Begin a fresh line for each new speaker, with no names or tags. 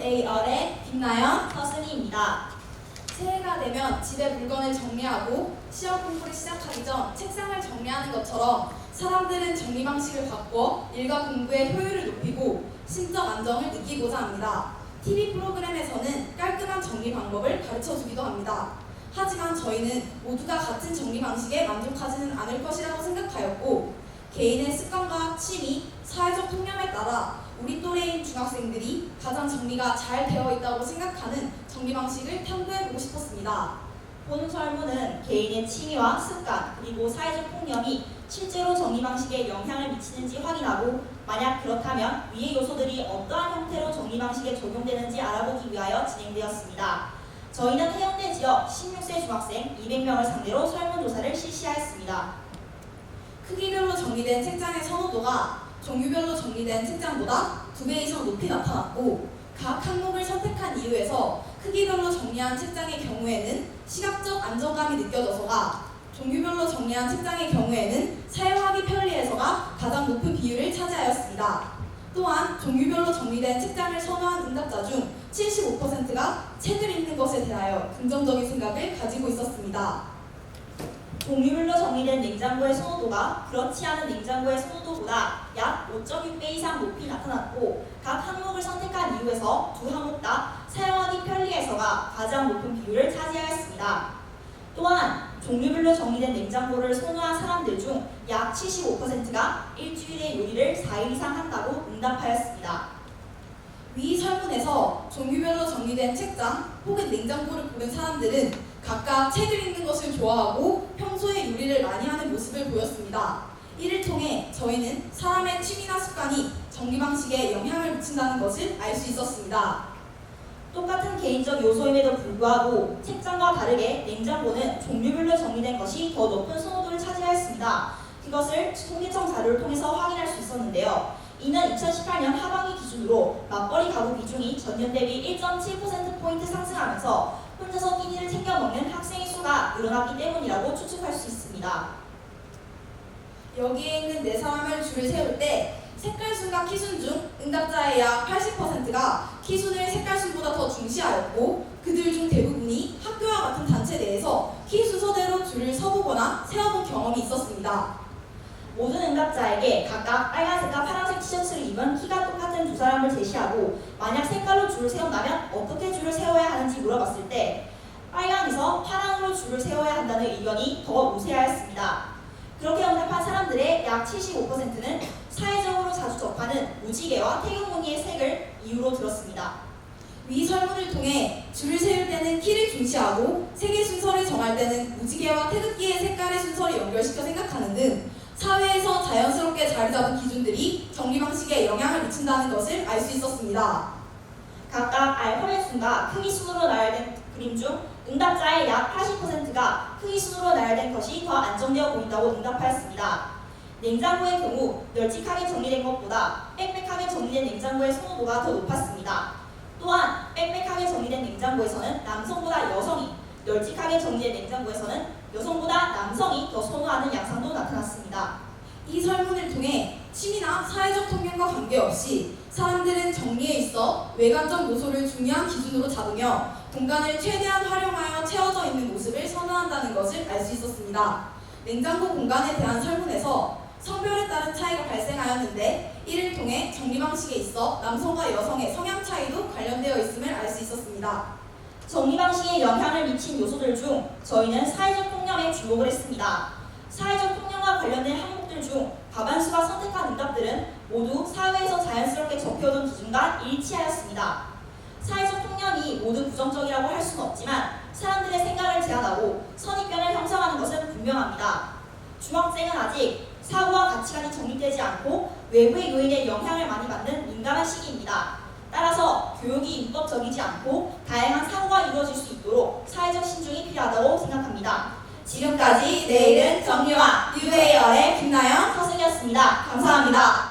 UAR의 김나연
서승희입니다.
새해가 되면 집에 물건을 정리하고 시험 공부를 시작하기 전 책상을 정리하는 것처럼 사람들은 정리 방식을 바꿔 일과 공부의 효율을 높이고 심적 안정을 느끼고자 합니다. TV 프로그램에서는 깔끔한 정리 방법을 가르쳐 주기도 합니다. 하지만 저희는 모두가 같은 정리 방식에 만족하지는 않을 것이라고 생각하였고 개인의 습관과 취미, 사회적 통념에 따라 우리 또래인 중학생들이 가장 정리가 잘 되어 있다고 생각하는 정리 방식을 탐구해보고 싶었습니다.
본 설문은 개인의 취미와 습관 그리고 사회적 통념이 실제로 정리 방식에 영향을 미치는지 확인하고 만약 그렇다면 위의 요소들이 어떠한 형태로 정리 방식에 적용되는지 알아보기 위하여 진행되었습니다. 저희는 해운대 지역 16세 중학생 200명을 상대로 설문조사를 실시하였습니다.
크기별로 정리된 책장의 선호도가 종류별로 정리된 책장보다 두 배 이상 높이 나타났고 각 항목을 선택한 이유에서 크기별로 정리한 책장의 경우에는 시각적 안정감이 느껴져서가 종류별로 정리한 책장의 경우에는 사용하기 편리해서가 가장 높은 비율을 차지하였습니다. 또한 종류별로 정리된 책장을 선호한 응답자 중 75%가 책을 읽는 것에 대하여 긍정적인 생각을 가지고 있었습니다.
종류별로 정리된 냉장고의 선호도가 그렇지 않은 냉장고의 선호도보다 약 5.6배 이상 높이 나타났고 각 항목을 선택한 이유에서 두 항목 다 사용하기 편리해서가 가장 높은 비율을 차지하였습니다. 또한 종류별로 정리된 냉장고를 선호한 사람들 중 약 75%가 일주일에 요리를 4일 이상 한다고 응답하였습니다.
위 설문에서 종류별로 정리된 책장 혹은 냉장고를 고른 사람들은 각각 책을 읽는 것을 좋아하고 평소에 요리를 많이 하는 모습을 보였습니다. 이를 통해 저희는 사람의 취미나 습관이 정리 방식에 영향을 미친다는 것을 알 수 있었습니다.
똑같은 개인적 요소임에도 불구하고 책장과 다르게 냉장고는 종류별로 정리된 것이 더 높은 선호도를 차지하였습니다. 그것을 통계청 자료를 통해서 확인할 수 있었는데요. 이는 2018년 하반기 기준으로 맞벌이 가구 비중이 전년 대비 1.7%포인트 상승하면서 혼자서 끼니를 챙겨 먹는 학생의 수가 늘어났기 때문이라고 추측할 수 있습니다.
여기에 있는 네 사람을 줄을 세울 때 색깔 순과 키순 중 응답자의 약 80%가 키순을 색깔 순보다 더 중시하였고 그들 중 대부분이 학교와 같은 단체 내에서 키 순서대로 줄을 서보거나 세워본 경험이 있었습니다.
모든 응답자에게 각각 빨간색과 파란색 티셔츠를 입은 키가 똑같은 두 사람을 제시하고 만약 색깔로 줄을 세운다면 어떻게 줄을 세워야 하는지 물어봤을 때 빨강에서 파랑으로 줄을 세워야 한다는 의견이 더 우세하였습니다. 그렇게 응답한 사람들의 약 75%는 사회적으로 자주 접하는 무지개와 태극무늬의 색을 이유로 들었습니다.
위 설문을 통해 줄을 세울 때는 키를 중시하고 색의 순서를 정할 때는 무지개와 태극기의 색깔의 순서를 연결시켜 생각하는 등 사회에서 자연스럽게 자리 잡은 기준들이 정리 방식에 영향을 미친다는 것을 알 수 있었습니다.
각각 알파벳 순과 크기 순으로 나열된 그림 중 응답자의 약 80%가 크기 순으로 나열된 것이 더 안정되어 보인다고 응답하였습니다. 냉장고의 경우 널찍하게 정리된 것보다 빽빽하게 정리된 냉장고의 선호도가 더 높았습니다. 또한 빽빽하게 정리된 냉장고에서는 남성보다 여성이, 널찍하게 정리된 냉장고에서는 여성보다 남성이 더 선호하는 양상도 나타났습니다.
이 설문을 통해 취미나 사회적 통념과 관계없이 사람들은 정리에 있어 외관적 요소를 중요한 기준으로 잡으며 공간을 최대한 활용하여 채워져 있는 모습을 선호한다는 것을 알 수 있었습니다. 냉장고 공간에 대한 설문에서 성별에 따른 차이가 발생하였는데 이를 통해 정리 방식에 있어 남성과 여성의 성향 차이도 관련되어 있음을 알 수 있었습니다.
정리 방식에 영향을 미친 요소들 중 저희는 사회적 통념에 주목을 했습니다. 사회적 통념과 관련된 항목들 중 과반수가 선택한 응답들은 모두 사회에서 자연스럽게 접해오던 기준과 일치하였습니다. 사회적 통념이 모두 부정적이라고 할 수는 없지만 사람들의 생각을 제한하고 선입견을 형성하는 것은 분명합니다. 중학생은 아직 사고와 가치관이 정립되지 않고 외부의 요인에 영향을 많이 받는 민감한 시기입니다. 따라서 교육이 율법적이지 않고 다양한 사고가 이루어질 수 있도록 사회적 신중이 필요하다고 생각합니다.
지금까지 내일은 정리와 뉴웨이어의 김나연
서승이었습니다. 감사합니다.